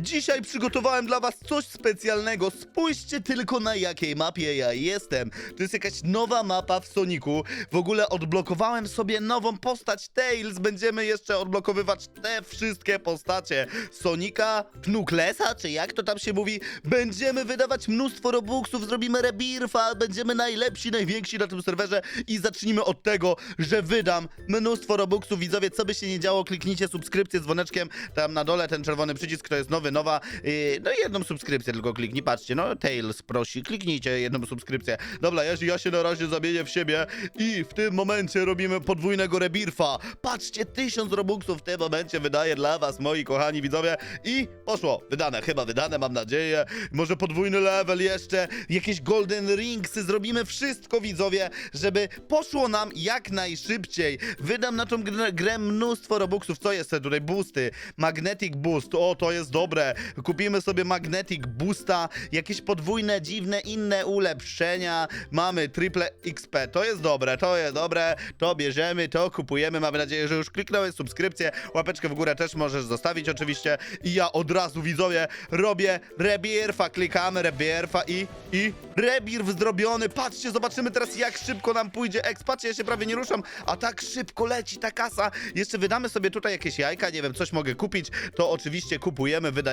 Dzisiaj przygotowałem dla was coś specjalnego. Spójrzcie tylko na jakiej mapie ja jestem. To jest jakaś nowa mapa w Soniku. W ogóle odblokowałem sobie nową postać Tails. Będziemy jeszcze odblokowywać te wszystkie postacie. Sonika, Knuklesa, czy jak to tam się mówi. Będziemy wydawać mnóstwo robuxów, zrobimy rebirfa, będziemy najlepsi, najwięksi na tym serwerze i zacznijmy od tego, że wydam mnóstwo robuxów. Widzowie, co by się nie działo, kliknijcie subskrypcję z dzwoneczkiem, tam na dole ten czerwony przycisk, to jest nowy, nowa. Yy, no jedną subskrypcję tylko kliknij, patrzcie, no Tails prosi, kliknijcie jedną subskrypcję. Dobra, ja, ja się na razie zamienię w siebie i w tym momencie robimy podwójnego rebirfa. Patrzcie, tysiąc robuxów w tym momencie wydaję dla was, moi kochani widzowie i poszło, wydane, chyba wydane, mam nadzieję. Może podwójny level jeszcze, jakieś golden ringsy, zrobimy wszystko widzowie, żeby poszło nam jak najszybciej. Wydam na tą grę, grę mnóstwo robuxów, co jest tutaj boosty? Magnetic boost, o to jest dobre. Kupimy sobie magnetic boosta, jakieś podwójne, dziwne, inne ulepszenia. Mamy triple XP, to jest dobre, to jest dobre, to bierzemy, to kupujemy. Mamy nadzieję, że już kliknąłeś subskrypcję, łapeczkę w górę też możesz zostawić oczywiście. I ja od razu widzowie robię rebirfa, klikamy rebirfa i, i rebirf zrobiony. Patrzcie, zobaczymy teraz jak szybko nam pójdzie X. Patrzcie, ja się prawie nie ruszam, a tak szybko leci ta kasa. Jeszcze wydamy sobie tutaj jakieś jajka, nie wiem, coś mogę kupić, to oczywiście kupujemy, wydajemy.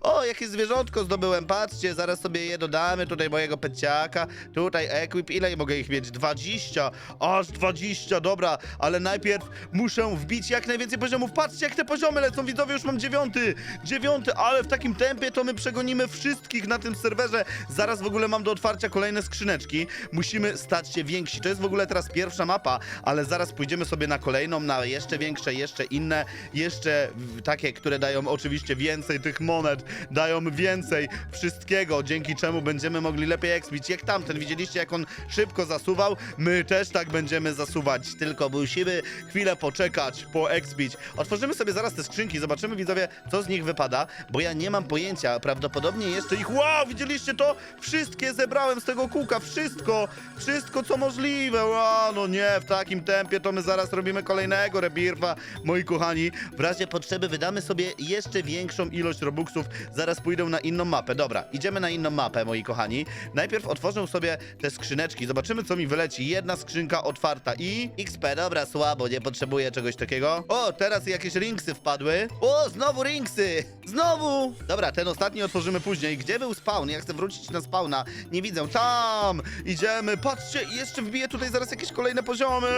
O, jakieś zwierzątko zdobyłem, patrzcie, zaraz sobie je dodamy, tutaj mojego peciaka, tutaj equip, ile mogę ich mieć? 20, aż 20, dobra, ale najpierw muszę wbić jak najwięcej poziomów. Patrzcie, jak te poziomy lecą, widzowie, już mam dziewiąty, dziewiąty, ale w takim tempie to my przegonimy wszystkich na tym serwerze. Zaraz w ogóle mam do otwarcia kolejne skrzyneczki. Musimy stać się więksi. To jest w ogóle teraz pierwsza mapa, ale zaraz pójdziemy sobie na kolejną, na jeszcze większe, jeszcze inne, jeszcze takie, które dają oczywiście więcej tych monet, dają więcej wszystkiego, dzięki czemu będziemy mogli lepiej expić. Jak tamten, widzieliście jak on szybko zasuwał? My też tak będziemy zasuwać, tylko musimy chwilę poczekać, po expić. Otworzymy sobie zaraz te skrzynki, zobaczymy widzowie, co z nich wypada, bo ja nie mam pojęcia, prawdopodobnie jeszcze ich... Wow, widzieliście to? Wszystkie zebrałem z tego kółka, wszystko, wszystko co możliwe. Wow, no nie, w takim tempie to my zaraz robimy kolejnego rebirfa, moi kochani. W razie potrzeby wydamy sobie jeszcze większą ilość robuxów, zaraz pójdę na inną mapę. Dobra, idziemy na inną mapę, moi kochani. Najpierw otworzę sobie te skrzyneczki, zobaczymy co mi wyleci. Jedna skrzynka otwarta i XP, dobra, słabo, nie potrzebuję czegoś takiego. O, teraz jakieś ringsy wpadły. O, znowu ringsy! Znowu! Dobra, ten ostatni otworzymy później. Gdzie był spawn? Ja chcę wrócić na spawna. Nie widzę. Tam! Idziemy. Patrzcie, jeszcze wbiję tutaj zaraz jakieś kolejne poziomy.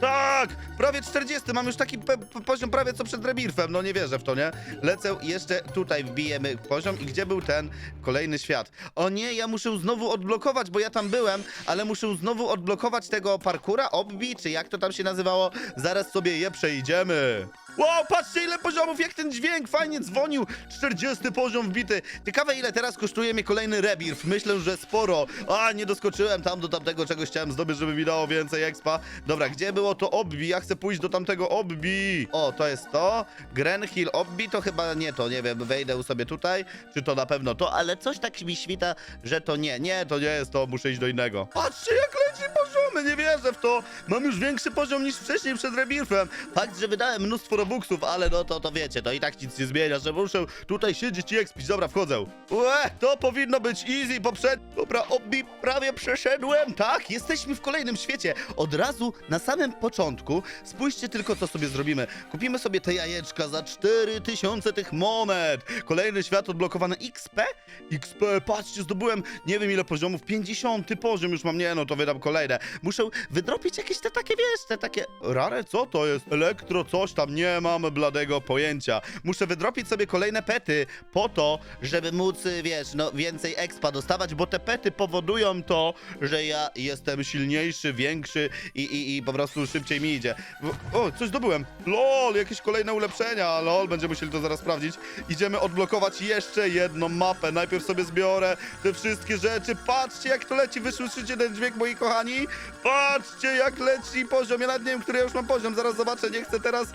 Tak! Prawie 40. Mam już taki poziom prawie co przed rebirfem. No nie wierzę w to, nie? Lecę jeszcze tutaj wbijemy poziom. I gdzie był ten kolejny świat? O nie, ja muszę znowu odblokować, bo ja tam byłem, ale muszę znowu odblokować tego parkura, obbi, czy jak to tam się nazywało. Zaraz sobie je przejdziemy. Wow, patrzcie ile poziomów, jak ten dźwięk fajnie dzwonił. 40 poziom wbity. Ciekawe ile teraz kosztuje mnie kolejny rebirth. Myślę, że sporo. A, nie doskoczyłem tam do tamtego czegoś chciałem zdobyć, żeby mi dało więcej expa. Dobra, gdzie było to obbi? Ja chcę pójść do tamtego obbi. O, to jest to. Grenhill obbi to chyba nie to, nie wiem, wejdę sobie tutaj, czy to na pewno to, ale coś tak mi świta, że to nie. Nie, to nie jest to, muszę iść do innego. Patrzcie jak nie wierzę w to. Mam już większy poziom niż wcześniej przed rebirthem. Fakt, że wydałem mnóstwo robuxów, ale no to, to wiecie, to i tak nic nie zmienia, że muszę tutaj siedzieć i expić. Dobra, wchodzę. Ue, to powinno być easy, poprzednio. Dobra, obbi, prawie przeszedłem. Tak, jesteśmy w kolejnym świecie. Od razu, na samym początku, spójrzcie tylko, co sobie zrobimy. Kupimy sobie te jajeczka za 4000 tych monet. Kolejny świat odblokowany. XP? XP, patrzcie, zdobyłem nie wiem ile poziomów. 50 poziom już mam, nie no, to wydam kolejne. Muszę wydropić jakieś te takie, wiesz, te takie rare, co to jest? Elektro, coś tam, nie mam bladego pojęcia. Muszę wydropić sobie kolejne pety po to, żeby móc, wiesz, no więcej expa dostawać, bo te pety powodują to, że ja jestem silniejszy, większy i, i, i po prostu szybciej mi idzie. O, coś zdobyłem. LOL, jakieś kolejne ulepszenia. LOL, będziemy musieli to zaraz sprawdzić. Idziemy odblokować jeszcze jedną mapę. Najpierw sobie zbiorę te wszystkie rzeczy. Patrzcie, jak to leci. Wysłyszycie ten dźwięk, moi kochani? Patrzcie, jak leci poziom. Ja nawet nie wiem, który już mam poziom. Zaraz zobaczę, nie chcę teraz.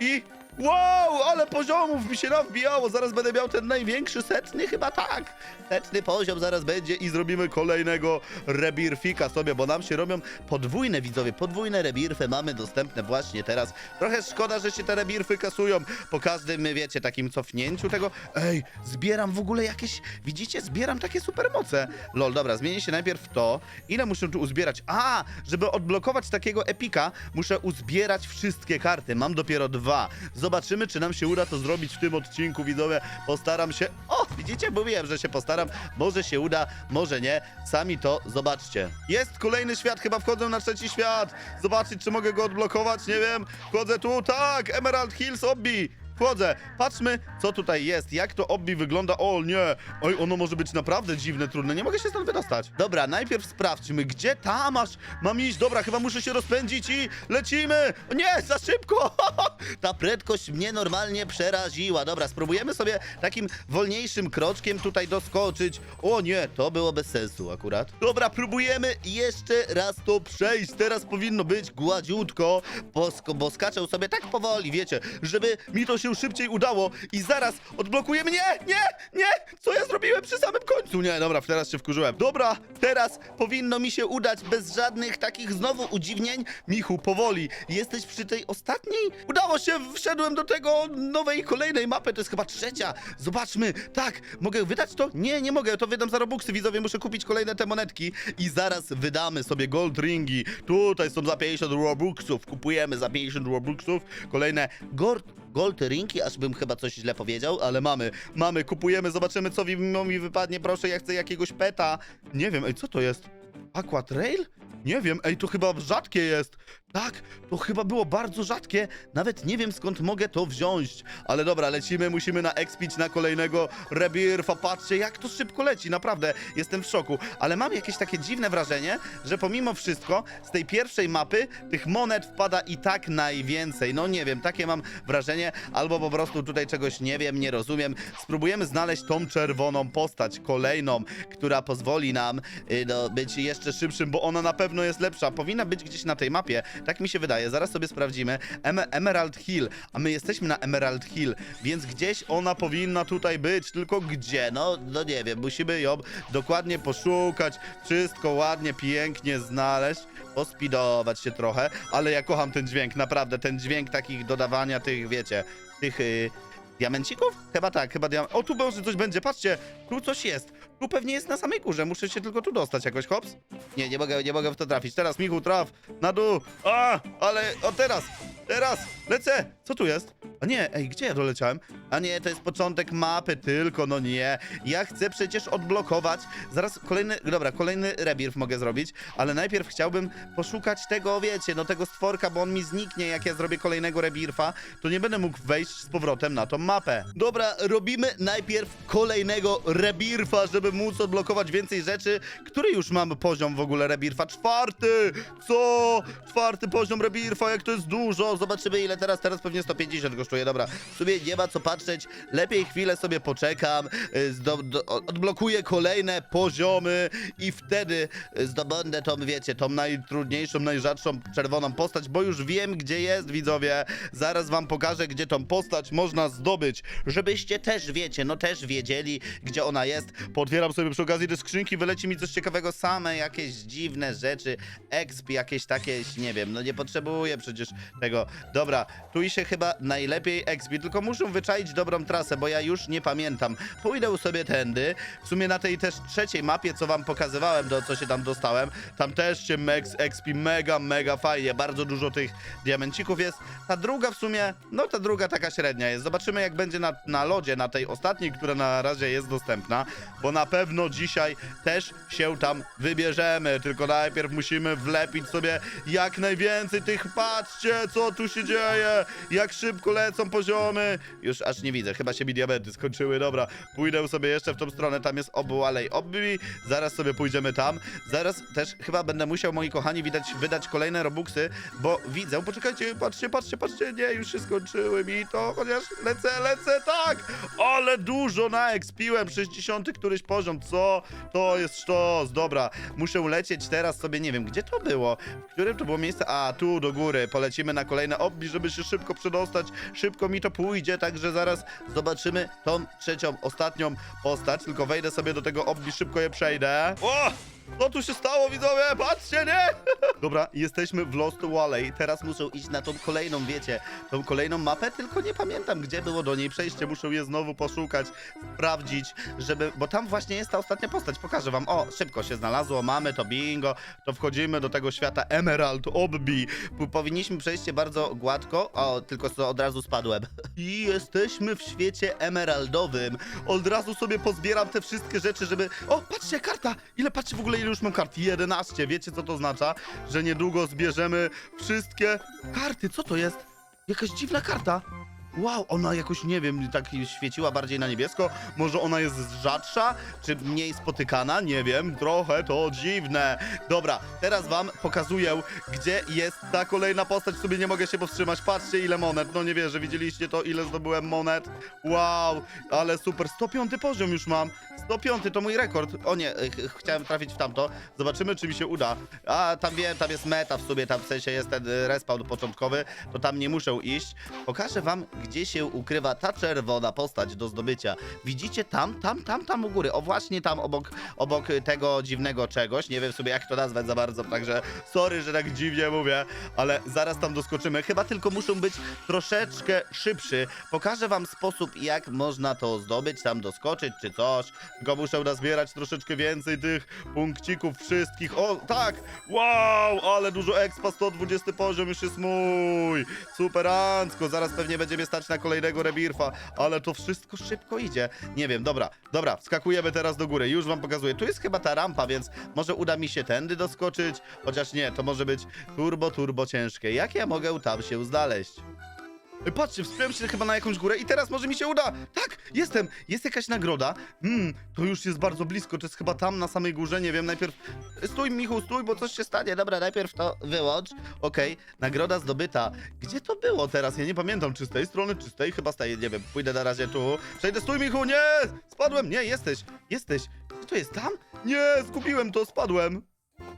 I Wow, ale poziomów mi się nawbijało. Zaraz będę miał ten największy setny, chyba tak. Setny poziom zaraz będzie i zrobimy kolejnego rebirfika sobie, bo nam się robią podwójne widzowie, podwójne rebirfy mamy dostępne właśnie teraz. Trochę szkoda, że się te rebirfy kasują po każdym, wiecie, takim cofnięciu tego. Ej, zbieram w ogóle jakieś, widzicie, zbieram takie supermoce. Lol, dobra, zmienię się najpierw to. Ile muszę tu uzbierać? A, żeby odblokować takiego epika, muszę uzbierać wszystkie karty. Mam dopiero dwa. Zobaczymy, czy nam się uda to zrobić w tym odcinku, widzowie. Postaram się... O, widzicie, mówiłem, że się postaram. Może się uda, może nie. Sami to zobaczcie. Jest kolejny świat, chyba wchodzę na trzeci świat. Zobaczyć, czy mogę go odblokować, nie wiem. Wchodzę tu, tak, Emerald Hills Obbi. Wchodzę, patrzmy, co tutaj jest, jak to obbi wygląda. O nie, oj, ono może być naprawdę dziwne, trudne, nie mogę się stąd wydostać. Dobra, najpierw sprawdźmy, gdzie tam masz, mam iść, dobra, chyba muszę się rozpędzić i lecimy. O nie, za szybko, ta prędkość mnie normalnie przeraziła. Dobra, spróbujemy sobie takim wolniejszym kroczkiem tutaj doskoczyć. O nie, to było bez sensu akurat. Dobra, próbujemy jeszcze raz to przejść, teraz powinno być gładziutko, bo, bo skaczę sobie tak powoli, wiecie, żeby mi to się szybciej udało i zaraz odblokujemy. Nie, nie, nie! Co ja zrobiłem przy samym końcu? Nie, dobra, teraz się wkurzyłem. Dobra, teraz powinno mi się udać bez żadnych takich znowu udziwnień. Michu, powoli, jesteś przy tej ostatniej? Udało się, wszedłem do tego nowej, kolejnej mapy, to jest chyba trzecia. Zobaczmy, tak, mogę wydać to? Nie, nie mogę, to wydam za robuxy, widzowie, muszę kupić kolejne te monetki i zaraz wydamy sobie gold ringi. Tutaj są za 50 robuxów, kupujemy za 50 robuxów kolejne gold Gold ringi, aż bym chyba coś źle powiedział, ale mamy, mamy, kupujemy, zobaczymy co no, mi wypadnie, proszę, ja chcę jakiegoś peta. Nie wiem, ej, co to jest? Aqua Trail? Nie wiem, ej, to chyba rzadkie jest. Tak, to chyba było bardzo rzadkie. Nawet nie wiem skąd mogę to wziąć. Ale dobra, lecimy, musimy na expić na kolejnego rebirfa. Patrzcie, jak to szybko leci, naprawdę. Jestem w szoku. Ale mam jakieś takie dziwne wrażenie, że pomimo wszystko z tej pierwszej mapy tych monet wpada i tak najwięcej. No nie wiem, takie mam wrażenie. Albo po prostu tutaj czegoś nie wiem, nie rozumiem. Spróbujemy znaleźć tą czerwoną postać, kolejną, która pozwoli nam y, no, być jeszcze szybszym, bo ona na pewno jest lepsza. Powinna być gdzieś na tej mapie. Tak mi się wydaje. Zaraz sobie sprawdzimy. Em Emerald Hill. A my jesteśmy na Emerald Hill, więc gdzieś ona powinna tutaj być. Tylko gdzie? No, no nie wiem. Musimy ją dokładnie poszukać. Wszystko ładnie, pięknie znaleźć. Pospidować się trochę. Ale ja kocham ten dźwięk. Naprawdę. Ten dźwięk takich dodawania tych, wiecie, tych... y, Diamencików? Chyba tak, chyba diam... O, tu może coś będzie, patrzcie, tu coś jest. Tu pewnie jest na samej górze, muszę się tylko tu dostać jakoś, hops. Nie, nie mogę, nie mogę w to trafić. Teraz, Michu, traf, na dół. A, ale, o teraz, teraz, lecę. Co tu jest? A nie, ej, gdzie ja doleciałem? A nie, to jest początek mapy tylko, no nie. Ja chcę przecież odblokować, zaraz kolejny, dobra, kolejny rebirth mogę zrobić, ale najpierw chciałbym poszukać tego, wiecie, no tego stworka, bo on mi zniknie, jak ja zrobię kolejnego rebirfa, to nie będę mógł wejść z powrotem na tą mapę. Dobra, robimy najpierw kolejnego rebirfa, żeby móc odblokować więcej rzeczy. Który już mamy poziom w ogóle rebirfa? Czwarty! Co? Czwarty poziom rebirfa, jak to jest dużo. Zobaczymy ile teraz, teraz pewnie 150 kosztuje, dobra. W sumie nie ma co patrzeć, lepiej chwilę sobie poczekam, y, odblokuję kolejne poziomy i wtedy y, zdobędę tą, wiecie, tą najtrudniejszą, najrzadszą czerwoną postać, bo już wiem, gdzie jest, widzowie. Zaraz wam pokażę, gdzie tą postać można zdobyć, żebyście też, wiecie, no też wiedzieli, gdzie ona jest. Potwieram sobie przy okazji te skrzynki, wyleci mi coś ciekawego, same jakieś dziwne rzeczy, exp, jakieś takie, nie wiem, no nie potrzebuję przecież tego. Dobra, tu i się chyba najlepiej exp, tylko muszę wyczaić dobrą trasę, bo ja już nie pamiętam. Pójdę sobie tędy, w sumie na tej też trzeciej mapie, co wam pokazywałem, do co się tam dostałem, tam też się mex exp, mega, mega fajnie, bardzo dużo tych diamencików jest. Ta druga w sumie, no ta druga taka średnia jest. Zobaczymy jak będzie na, na lodzie, na tej ostatniej, która na razie jest dostępna, bo na pewno dzisiaj też się tam wybierzemy, tylko najpierw musimy wlepić sobie jak najwięcej tych, patrzcie co tu się dzieje, jak szybko lecą poziomy, już aż nie widzę, chyba się mi diamenty skończyły, dobra, pójdę sobie jeszcze w tą stronę, tam jest obu alej obbi, zaraz sobie pójdziemy tam, zaraz też chyba będę musiał, moi kochani, widać, wydać kolejne robuxy, bo widzę, poczekajcie, patrzcie, patrzcie, patrzcie, nie, już się skończyły mi to, chociaż lecę, lecę, tak, ale dużo naekspiłem, 60 któryś poziom, co, to jest sztos, dobra, muszę lecieć teraz sobie, nie wiem, gdzie to było, w którym to było miejsce, a, tu do góry, polecimy na kolejne obbi, żeby się szybko przedostać. Szybko mi to pójdzie, także zaraz zobaczymy tą trzecią, ostatnią postać. Tylko wejdę sobie do tego obbi, szybko je przejdę. O! Co tu się stało, widzowie? Patrzcie, nie? Dobra, jesteśmy w Lost Valley. Teraz muszę iść na tą kolejną, wiecie, tą kolejną mapę, tylko nie pamiętam, gdzie było do niej przejście. Muszę je znowu poszukać, sprawdzić, żeby... Bo tam właśnie jest ta ostatnia postać. Pokażę wam. O, szybko się znalazło, mamy to bingo. To wchodzimy do tego świata Emerald Obbi. P- Powinniśmy przejść bardzo gładko. O, tylko co od razu spadłem. I jesteśmy w świecie emeraldowym. Od razu sobie pozbieram te wszystkie rzeczy, żeby... O, patrzcie, karta! Ile, patrzcie w ogóle, ile już mam kart? 11. Wiecie, co to oznacza? Że niedługo zbierzemy wszystkie karty. Co to jest? Jakaś dziwna karta. Wow, ona jakoś, nie wiem, tak świeciła bardziej na niebiesko. Może ona jest rzadsza, czy mniej spotykana? Nie wiem, trochę to dziwne. Dobra, teraz wam pokazuję, gdzie jest ta kolejna postać. Sobie nie mogę się powstrzymać. Patrzcie, ile monet. No nie wierzę, widzieliście to, ile zdobyłem monet? Wow, ale super. 105 poziom już mam. 105 to mój rekord. O nie, ch- chciałem trafić w tamto. Zobaczymy, czy mi się uda. A, tam wiem, tam jest meta w sumie, tam w sensie jest ten y, respawn początkowy, to tam nie muszę iść. Pokażę wam, gdzie się ukrywa ta czerwona postać do zdobycia. Widzicie tam, tam, tam, tam u góry. O, właśnie tam obok, obok tego dziwnego czegoś. Nie wiem sobie, jak to nazwać za bardzo, także sorry, że tak dziwnie mówię, ale zaraz tam doskoczymy. Chyba tylko muszę być troszeczkę szybszy. Pokażę wam sposób, jak można to zdobyć, tam doskoczyć czy coś. Tylko muszę nazbierać troszeczkę więcej tych punkcików wszystkich. O, tak! Wow! Ale dużo expa, 120 poziom już jest mój! Superancko! Zaraz pewnie będzie mnie stać na kolejnego rebirfa, ale to wszystko szybko idzie. Nie wiem, dobra, dobra, wskakujemy teraz do góry. Już wam pokazuję. Tu jest chyba ta rampa, więc może uda mi się tędy doskoczyć. Chociaż nie, to może być turbo, turbo ciężkie. Jak ja mogę tam się znaleźć? Ej, Patrzcie, wspiąłem się chyba na jakąś górę i teraz może mi się uda! Tak, jestem! Jest jakaś nagroda. Hmm, to już jest bardzo blisko, to jest chyba tam na samej górze, nie wiem, najpierw... Stój, Michu, stój, bo coś się stanie. Dobra, najpierw to wyłącz. Okej, nagroda zdobyta. Gdzie to było teraz? Ja nie pamiętam, czy z tej strony, czy z tej, chyba z tej, nie wiem, pójdę na razie tu. Przejdę, stój, Michu, nie! Spadłem, nie, jesteś, jesteś. Gdzie to jest, tam? Nie, zgubiłem to, spadłem.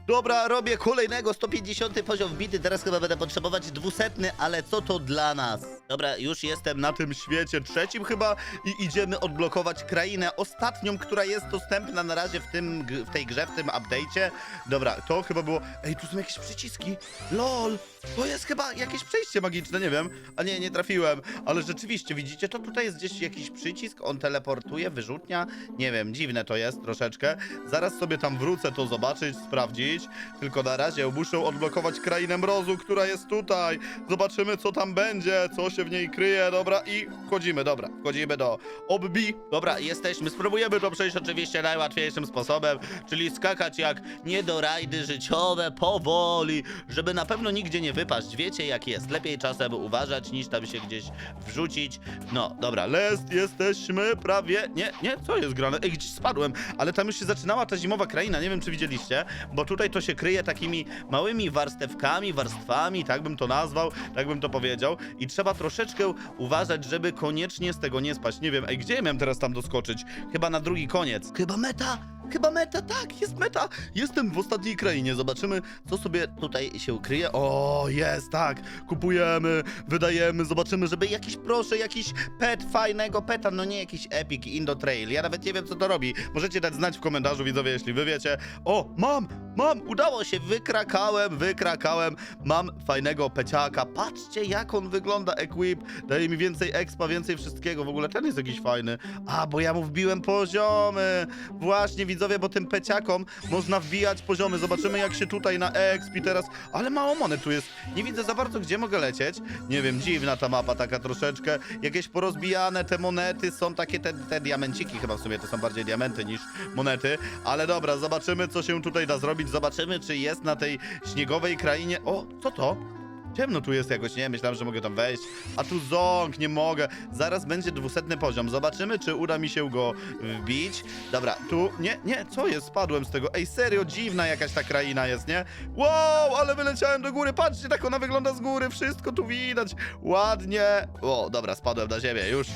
Dobra, robię kolejnego 150 poziom wbity, teraz chyba będę potrzebować 200, ale co to dla nas? Dobra, już jestem na tym świecie trzecim chyba i idziemy odblokować krainę ostatnią, która jest dostępna na razie w, tym, w tej grze, w tym update'cie. Dobra, to chyba było... Ej, tu są jakieś przyciski, lol! To jest chyba jakieś przejście magiczne, nie wiem. A nie, nie trafiłem, ale rzeczywiście, widzicie, to tutaj jest gdzieś jakiś przycisk, on teleportuje, wyrzutnia, nie wiem, dziwne to jest troszeczkę. Zaraz sobie tam wrócę to zobaczyć, sprawdzić, tylko na razie muszę odblokować krainę mrozu, która jest tutaj. Zobaczymy, co tam będzie, co się w niej kryje, dobra, i wchodzimy, dobra, wchodzimy do obbi. Dobra, jesteśmy, spróbujemy to przejść oczywiście najłatwiejszym sposobem, czyli skakać jak niedorajdy życiowe, powoli, żeby na pewno nigdzie nie wypaść. Wiecie, jak jest, lepiej czasem uważać, niż tam się gdzieś wrzucić. No, dobra, lest, jesteśmy prawie, nie, nie, co jest grane? Ej, gdzieś spadłem, ale tam już się zaczynała ta zimowa kraina, nie wiem, czy widzieliście, bo tutaj to się kryje takimi małymi warstewkami, warstwami, tak bym to nazwał, tak bym to powiedział i trzeba troszeczkę uważać, żeby koniecznie z tego nie spaść. Nie wiem, ej, gdzie ja miałem teraz tam doskoczyć? Chyba na drugi koniec. Chyba meta! Chyba meta, tak, jest meta! Jestem w ostatniej krainie, zobaczymy, co sobie tutaj się kryje. O, jest, tak, kupujemy, wydajemy, zobaczymy, żeby jakiś, proszę, jakiś pet, fajnego peta, no nie jakiś epic Indo Trail. Ja nawet nie wiem, co to robi. Możecie dać znać w komentarzu, widzowie, jeśli wy wiecie. O, mam, mam, udało się, wykrakałem, wykrakałem, mam fajnego peciaka. Patrzcie, jak on wygląda, equip, daje mi więcej expa, więcej wszystkiego, w ogóle ten jest jakiś fajny. A, bo ja mu wbiłem poziomy. Właśnie, widzowie, bo tym peciakom można wbijać poziomy. Zobaczymy, jak się tutaj na exp teraz... Ale mało monet tu jest. Nie widzę za bardzo, gdzie mogę lecieć. Nie wiem, dziwna ta mapa taka troszeczkę. Jakieś porozbijane te monety są takie, te, te diamenciki chyba w sumie to są bardziej diamenty niż monety. Ale dobra, zobaczymy, co się tutaj da zrobić. Zobaczymy, czy jest na tej śniegowej krainie... O, co to? Ciemno tu jest jakoś, nie? Myślałem, że mogę tam wejść. A tu ząg, nie mogę. Zaraz będzie dwusetny poziom. Zobaczymy, czy uda mi się go wbić. Dobra, tu... Nie, nie, co jest? Spadłem z tego. Ej, serio, dziwna jakaś ta kraina jest, nie? Wow, ale wyleciałem do góry. Patrzcie, tak ona wygląda z góry. Wszystko tu widać. Ładnie. O, dobra, spadłem na ziemię, już.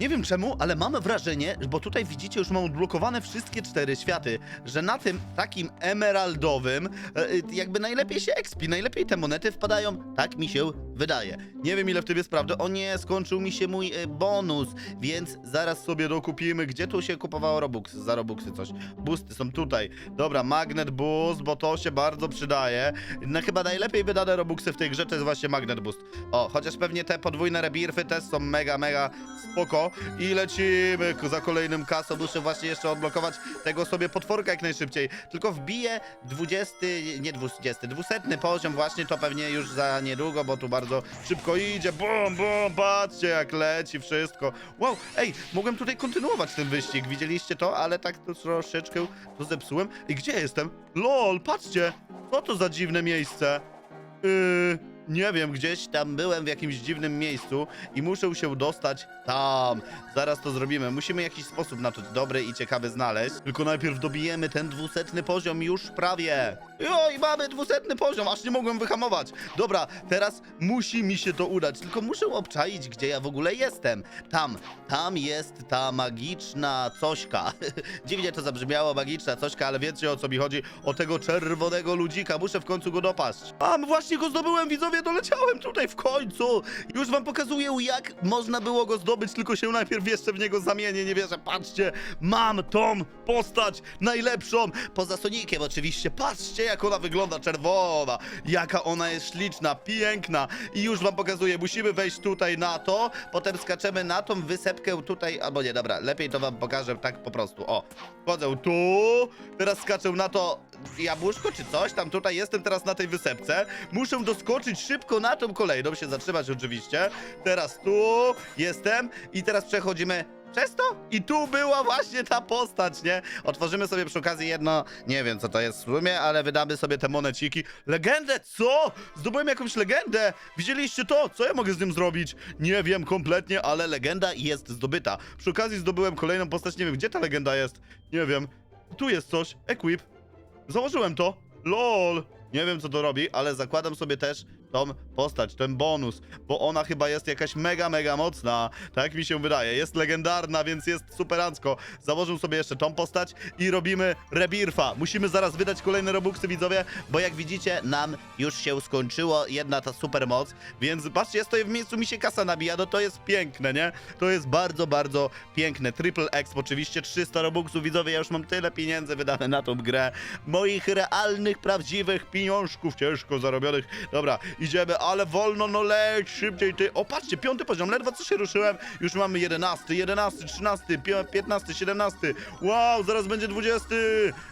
Nie wiem czemu, ale mam wrażenie, bo tutaj widzicie, już mam odblokowane wszystkie cztery światy, że na tym takim emeraldowym e, e, jakby najlepiej się expi, najlepiej te monety wpadają, tak mi się wydaje. Nie wiem ile w tym jest prawdy. O nie, skończył mi się mój e, bonus, więc zaraz sobie dokupimy. Gdzie tu się kupowało Robux? Za Robuxy coś. Boosty są tutaj. Dobra, Magnet Boost, bo to się bardzo przydaje. No chyba najlepiej wydane Robuxy w tej grze to jest właśnie Magnet Boost. O, chociaż pewnie te podwójne rebirfy też są mega, mega spoko. I lecimy za kolejnym kasą. Muszę właśnie jeszcze odblokować tego sobie potworka jak najszybciej. Tylko wbiję 20, nie 20, 200 poziom właśnie, to pewnie już za niedługo, bo tu bardzo szybko idzie. Bum, bum, patrzcie jak leci wszystko. Wow, ej, mogłem tutaj kontynuować ten wyścig, widzieliście to? Ale tak to troszeczkę to zepsułem. I gdzie jestem? LOL, patrzcie, co to za dziwne miejsce? Yy, nie wiem, gdzieś tam byłem w jakimś dziwnym miejscu i muszę się dostać tam. Zaraz to zrobimy. Musimy jakiś sposób na to dobry i ciekawy znaleźć. Tylko najpierw dobijemy ten dwusetny poziom już prawie. Jo, i mamy dwusetny poziom, aż nie mogłem wyhamować. Dobra, teraz musi mi się to udać. Tylko muszę obczaić, gdzie ja w ogóle jestem. Tam, tam jest ta magiczna cośka. Dziwnie to zabrzmiało, magiczna cośka, ale wiecie o co mi chodzi. O tego czerwonego ludzika. Muszę w końcu go dopaść. A, właśnie go zdobyłem, widzowie, doleciałem tutaj w końcu. Już wam pokazuję, jak można było go zdobyć, tylko się najpierw jeszcze w niego zamienię. Nie wierzę, patrzcie, mam tą postać najlepszą. Poza Sonikiem oczywiście, patrzcie, jak ona wygląda czerwona. Jaka ona jest śliczna, piękna. I już wam pokazuję, musimy wejść tutaj na to, potem skaczemy na tą wysepkę tutaj, albo nie, dobra, lepiej to wam pokażę tak po prostu. O, wchodzę tu, teraz skaczę na to jabłuszko czy coś, tam tutaj jestem teraz na tej wysepce. Muszę doskoczyć szybko na tą kolejną, się zatrzymać oczywiście. Teraz tu jestem i teraz przechodzimy przez to? I tu była właśnie ta postać, nie? Otworzymy sobie przy okazji jedno, nie wiem co to jest w sumie, ale wydamy sobie te moneciki. Legendę, co? Zdobyłem jakąś legendę! Widzieliście to? Co ja mogę z tym zrobić? Nie wiem kompletnie, ale legenda jest zdobyta. Przy okazji zdobyłem kolejną postać, nie wiem gdzie ta legenda jest. Nie wiem. Tu jest coś. Equip. Założyłem to. LOL. Nie wiem co to robi, ale zakładam sobie też tą postać, ten bonus, bo ona chyba jest jakaś mega, mega mocna. Tak mi się wydaje. Jest legendarna, więc jest superancko. Założę sobie jeszcze tą postać i robimy rebirfa. Musimy zaraz wydać kolejne robuxy, widzowie, bo jak widzicie, nam już się skończyło jedna ta super moc, więc patrzcie, ja stoję w miejscu, mi się kasa nabija, no to jest piękne, nie? To jest bardzo, bardzo piękne. Triple X, oczywiście 300 robuxów, widzowie, ja już mam tyle pieniędzy wydane na tą grę. Moich realnych, prawdziwych pieniążków, ciężko zarobionych. Dobra, idziemy, ale wolno, no leć, szybciej ty. O, patrzcie, piąty poziom, ledwo co się ruszyłem, już mamy 11, 11, 13, pi- 15, 17. Wow, zaraz będzie 20.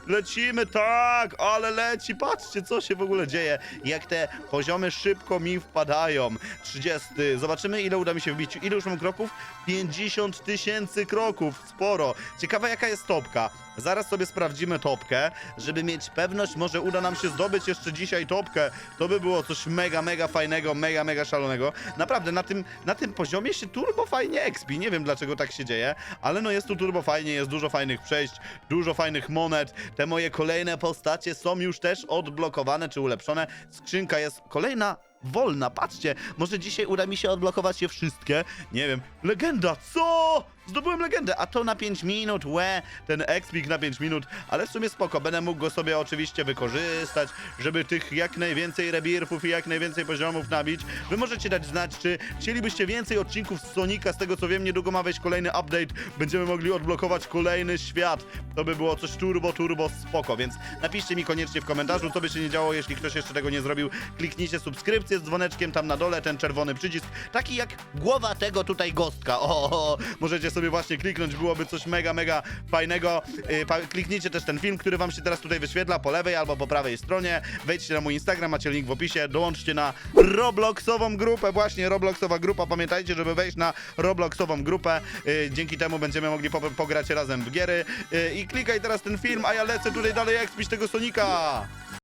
Lecimy, tak, ale leci, patrzcie, co się w ogóle dzieje. Jak te poziomy szybko mi wpadają. 30, zobaczymy ile uda mi się wbić. Ile już mam kroków? 50 tysięcy kroków, sporo. Ciekawa jaka jest topka. Zaraz sobie sprawdzimy topkę, żeby mieć pewność, może uda nam się zdobyć jeszcze dzisiaj topkę. To by było coś mega, mega fajnego, mega, mega szalonego. Naprawdę, na tym, na tym poziomie się turbo fajnie expi. Nie wiem dlaczego tak się dzieje, ale no jest tu turbo fajnie, jest dużo fajnych przejść, dużo fajnych monet. Te moje kolejne postacie są już też odblokowane czy ulepszone. Skrzynka jest kolejna wolna. Patrzcie, może dzisiaj uda mi się odblokować je wszystkie. Nie wiem. Legenda, co? Zdobyłem legendę, a to na 5 minut, łe, ten expik na 5 minut, ale w sumie spoko, będę mógł go sobie oczywiście wykorzystać, żeby tych jak najwięcej rebirfów i jak najwięcej poziomów nabić. Wy możecie dać znać, czy chcielibyście więcej odcinków z Sonika, z tego co wiem, niedługo ma wejść kolejny update, będziemy mogli odblokować kolejny świat. To by było coś turbo, turbo spoko, więc napiszcie mi koniecznie w komentarzu, co by się nie działo, jeśli ktoś jeszcze tego nie zrobił. Kliknijcie subskrypcję z dzwoneczkiem tam na dole, ten czerwony przycisk, taki jak głowa tego tutaj gostka. O, możecie sobie właśnie kliknąć, byłoby coś mega, mega fajnego. Pa- kliknijcie też ten film, który wam się teraz tutaj wyświetla po lewej albo po prawej stronie. Wejdźcie na mój Instagram, macie link w opisie, dołączcie na Robloxową grupę, właśnie Robloxowa grupa. Pamiętajcie, żeby wejść na Robloxową grupę. Yy, dzięki temu będziemy mogli po pograć razem w giery. Yy, I klikaj teraz ten film, a ja lecę tutaj dalej jak spić tego Sonika.